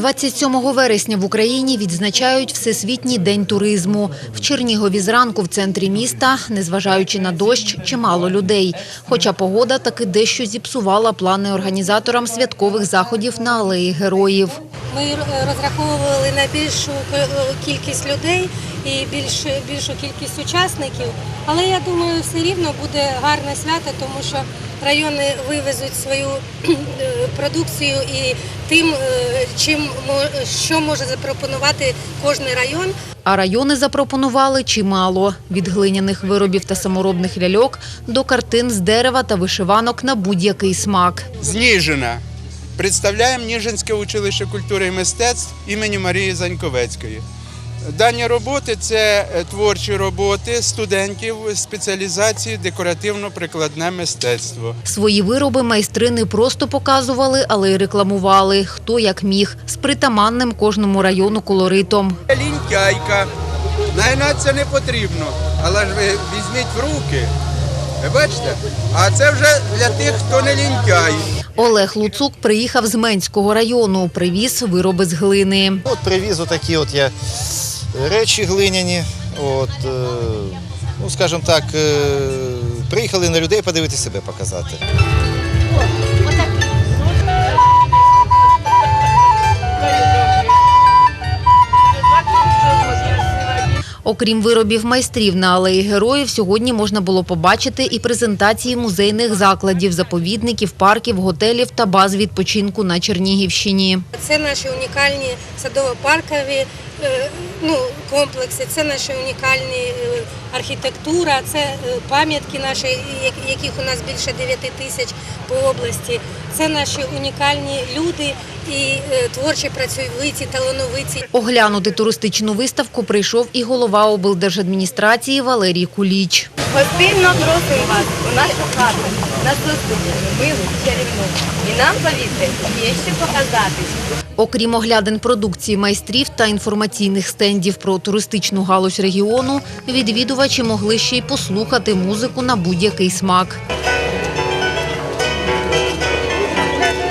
27 вересня в Україні відзначають Всесвітній день туризму. В Чернігові зранку в центрі міста, незважаючи на дощ, чимало людей. Хоча погода таки дещо зіпсувала плани організаторам святкових заходів на алеї героїв. Ми е, розраховували на більшу е, кількість людей і більш, більшу кількість учасників. Але я думаю, все рівно буде гарне свято, тому що райони вивезуть свою е, продукцію і тим, е, чим що може запропонувати кожен район. А райони запропонували чимало – від глиняних виробів та саморобних ляльок до картин з дерева та вишиванок на будь-який смак. з Ніжина. Представляємо Ніжинське училище культури і мистецтв імені Марії Заньковецької. Дані роботи це е, творчі роботи студентів спеціалізації декоративно-прикладне мистецтво. Свої вироби майстри не просто показували, але й рекламували, хто як міг, з притаманним кожному району колоритом. Лінтяйка. Найна це не потрібно, але ж ви візьміть в руки. Ви бачите? А це вже для тих, хто не лінтяй. Олег Луцук приїхав з Менського району, привіз вироби з глини. От привіз отакі от я речі глиняні. От, е, ну, скажімо так, е, приїхали на людей подивити себе показати. Окрім виробів майстрів на алеї героїв, сьогодні можна було побачити і презентації музейних закладів, заповідників, парків, готелів та баз відпочинку на Чернігівщині. Це наші унікальні садово-паркові е, ну, комплекси, це наші унікальні е, архітектура, це е, пам'ятки наші, яких у нас більше 9 тисяч по області. Це наші унікальні люди і е, творчі працьовиті, талановиті. Оглянути туристичну виставку прийшов і голова облдержадміністрації Валерій Куліч. Гостинно просимо вас у нашу хату на зустріч, милу, чарівну. І нам, повірте, є що показати. Окрім оглядин продукції майстрів та інформаційних стендів про туристичну галузь регіону, відвідувачі могли ще й послухати музику на будь-який смак.